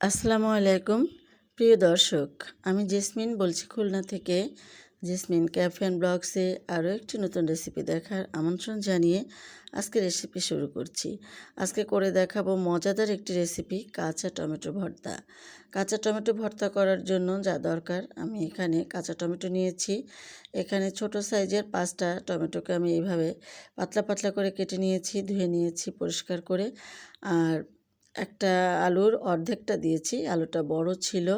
আসসালামু আলাইকুম। প্রিয় দর্শক, আমি জেসমিন বলছি খুলনা থেকে। জেসমিন ক্যাফে অ্যান্ড ব্লগসে আরও একটি নতুন রেসিপি দেখার আমন্ত্রণ জানিয়ে আজকে রেসিপি শুরু করছি। আজকে করে দেখাবো মজাদার একটি রেসিপি, কাঁচা টমেটো ভর্তা। কাঁচা টমেটো ভর্তা করার জন্য যা দরকার, আমি এখানে কাঁচা টমেটো নিয়েছি। এখানে ছোট সাইজের পাঁচটা টমেটোকে আমি এইভাবে পাতলা পাতলা করে কেটে নিয়েছি, ধুয়ে নিয়েছি পরিষ্কার করে। আর একটা আলুর অর্ধেকটা দিয়েছি, আলুটা বড় ছিল।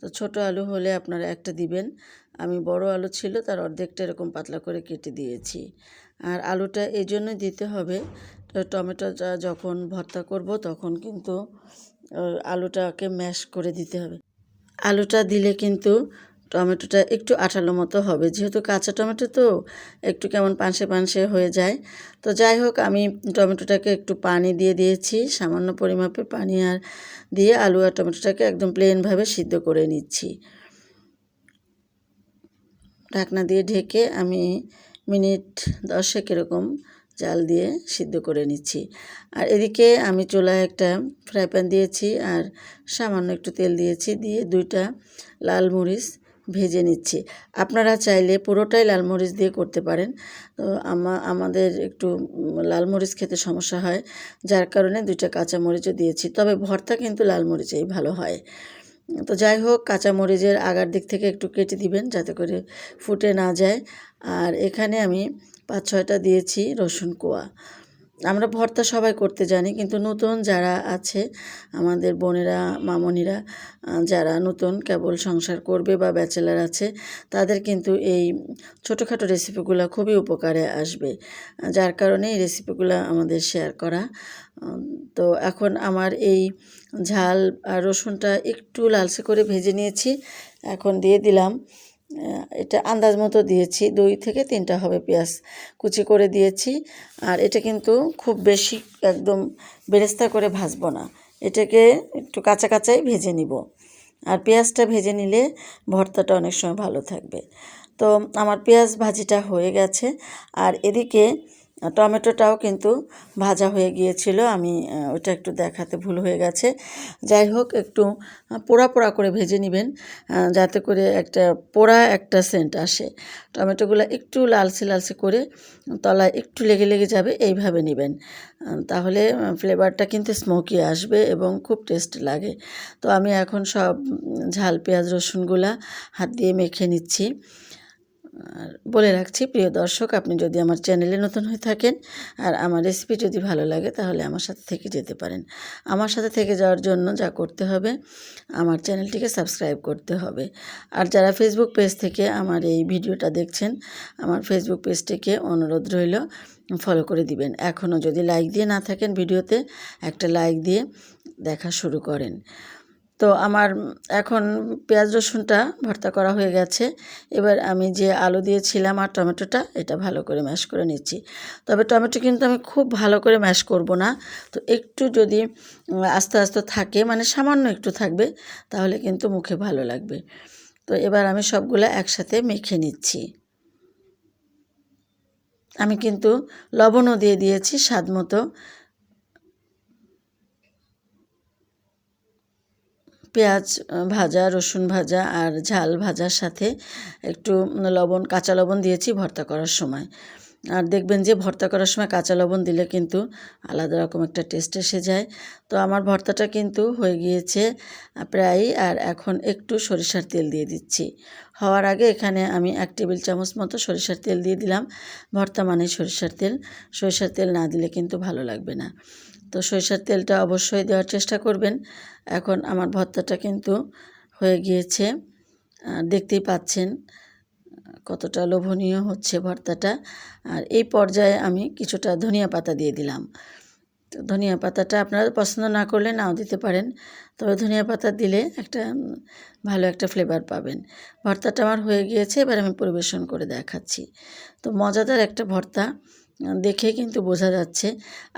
তো ছোট আলু হলে আপনারা একটা দিবেন। আমি বড় আলু ছিল, তার অর্ধেকটা এরকম পাতলা করে কেটে দিয়েছি। আর আলুটা এই জন্য দিতে হবে। টমেটোটা যখন ভর্তা করব, তখন কিন্তু আলুটাকে ম্যাশ করে দিতে হবে। আলুটা দিলে কিন্তু টমেটোটা একটু আঠালো মতো হবে। যেহেতু কাঁচা টমেটো তো একটু কেমন পানসে পানসে হয়ে যায়। তো যাই হোক, আমি টমেটোটাকে একটু পানি দিয়ে দিয়েছি। সামান্য পরিমাপে পানি আর দিয়ে আলু আর টমেটোটাকে একদম প্লেনভাবে সিদ্ধ করে নিচ্ছি। ঢাকনা দিয়ে ঢেকে আমি মিনিট দশেক এরকম জাল দিয়ে সিদ্ধ করে নিচ্ছি। আর এদিকে আমি চুলায় একটা ফ্রাই প্যান দিয়েছি আর সামান্য একটু তেল দিয়েছি। দিয়ে দুইটা লাল মরিচ ভেজে নিচ্ছি। আপনারা চাইলে পুরোটাই লাল মরিচ দিয়ে করতে পারেন। তো আমা আমাদের একটু উম, লাল মরিচ খেতে সমস্যা হয় যার কারণে দুইটা কাঁচা মরিচও দিয়েছি। তবে ভর্তা কিন্তু লাল মরিচেই ভালো হয়। তো যাই হোক কাঁচা মরিচের আগার দিক থেকে একটু কেটে দিবেন যাতে করে ফুটে না যায়। আর এখানে আমি পাঁচ ছয়টা দিয়েছি রসুন কোয়া। আমরা ভর্তা সবাই করতে জানি, কিন্তু নতুন যারা আছে, আমাদের বোনেরা, মামনিরা যারা নতুন কেবল সংসার করবে বা ব্যাচেলার আছে, তাদের কিন্তু এই ছোটোখাটো রেসিপিগুলো খুবই উপকারে আসবে। যার কারণে এই রেসিপিগুলো আমাদের শেয়ার করা। তো এখন আমার এই ঝাল আর রসুনটা একটু লালচে করে ভেজে নিয়েছি। এখন দিয়ে দিলাম এটা আন্দাজ মতো দিয়েছি। দুই থেকে তিনটা হবে পেঁয়াজ কুচি করে দিয়েছি। আর এটা কিন্তু খুব বেশি একদম বেরেস্তা করে ভাজবো না। এটাকে একটু কাঁচা কাঁচাই ভেজে নিব। আর পেঁয়াজটা ভেজে নিলে ভর্তাটা অনেক সময় ভালো থাকবে। তো আমার পেঁয়াজ ভাজিটা হয়ে গেছে। আর এদিকে টমেটোটাও কিন্তু ভাজা হয়ে গিয়েছিল। আমি ওটা একটু দেখাতে ভুল হয়ে গেছে। যাই হোক, একটু পোড়া পোড়া করে ভেজে নেবেন যাতে করে একটা পোড়া একটা সেন্ট আসে। টমেটোগুলো একটু লালচে লালচে করে তলায় একটু লেগে লেগে যাবে, এইভাবে নেবেন। তাহলে ফ্লেভারটা কিন্তু স্মোকি আসবে এবং খুব টেস্ট লাগে। তো আমি এখন সব ঝাল, পেঁয়াজ, রসুনগুলা হাত দিয়ে মেখে নিচ্ছি। আর বলে রাখছি, প্রিয় দর্শক, আপনি যদি আমার চ্যানেলে নতুন হয়ে থাকেন আর আমার রেসিপি যদি ভালো লাগে, তাহলে আমার সাথে থেকে যেতে পারেন। আমার সাথে থেকে যাওয়ার জন্য যা করতে হবে, আমার চ্যানেলটিকে সাবস্ক্রাইব করতে হবে। আর যারা ফেসবুক পেজ থেকে আমার এই ভিডিওটা দেখছেন, আমার ফেসবুক পেজটিকে অনুরোধ রইল ফলো করে দিবেন। এখনও যদি লাইক দিয়ে না থাকেন ভিডিওতে, একটা লাইক দিয়ে দেখা শুরু করেন। তো আমার এখন পেঁয়াজ রসুনটা ভর্তা করা হয়ে গেছে। এবার আমি যে আলু দিয়েছিলাম আর টমেটোটা, এটা ভালো করে ম্যাশ করে নিচ্ছি। তবে টমেটো কিন্তু আমি খুব ভালো করে ম্যাশ করব না। তো একটু যদি আস্তে আস্তে থাকে মানে সামান্য একটু থাকবে, তাহলে কিন্তু মুখে ভালো লাগবে। তো এবার আমি সবগুলো একসাথে মেখে নিচ্ছি। আমি কিন্তু লবণও দিয়ে দিয়েছি স্বাদ মতো। পেঁয়াজ ভাজা, রসুন ভাজা আর ঝাল ভাজার সাথে একটু লবণ, কাঁচা লবণ দিয়েছি ভর্তা করার সময়। আর দেখবেন যে ভর্তা করার সময় কাঁচা লবণ দিলে কিন্তু আলাদা রকম একটা টেস্ট এসে যায়। তো আমার ভর্তাটা কিন্তু হয়ে গিয়েছে আহ, প্রায়ই আর এখন একটু সরিষার তেল দিয়ে দিচ্ছি। হওয়ার আগে এখানে আমি এক টেবিল চামচ মতো সরিষার তেল দিয়ে দিলাম। ভর্তা মানে সরিষার তেল। সরিষার তেল না দিলে কিন্তু ভালো লাগবে না। তো সরিষার তেলটা অবশ্যই দেওয়ার চেষ্টা করবেন। এখন আমার ভর্তাটা কিন্তু হয়ে গিয়েছে। দেখতেই পাচ্ছেন। কতটা লোভনীয় হচ্ছে ভর্তাটা। আর এই পর্যায়ে আমি কিছুটা ধনিয়া পাতা দিয়ে দিলাম। তো ধনিয়া পাতাটা আপনারা পছন্দ না করলে নাও দিতে পারেন। তবে ধনিয়া পাতা দিলে একটা ভালো একটা ফ্লেভার পাবেন। ভর্তাটা আমার হয়ে গিয়েছে, এবার আমি পরিবেশন করে দেখাচ্ছি। তো মজাদার একটা ভর্তা। দেখে কিন্তু বোঝা যাচ্ছে,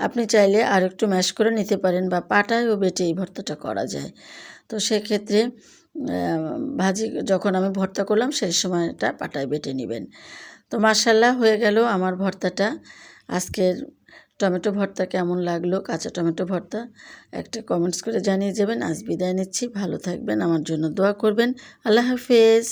আপনি চাইলে আর একটু ম্যাশ করে নিতে পারেন বা পাটায়ও বেটে এই ভর্তাটা করা যায়। তো সেক্ষেত্রে ভাজি যখন আমি ভর্তা করলাম, সেই সময়টা পাটায় বেটে নেবেন। তো মার্শাল্লাহ হয়ে গেল আমার ভর্তাটা। আজকের টমেটো ভর্তা কেমন লাগল? কাঁচা টমেটো ভর্তা? একটা কমেন্টস করে জানিয়ে যাবেন। আজ বিদায় নিচ্ছি। ভালো থাকবেন। আমার জন্য দোয়া করবেন। আল্লাহ হাফেজ।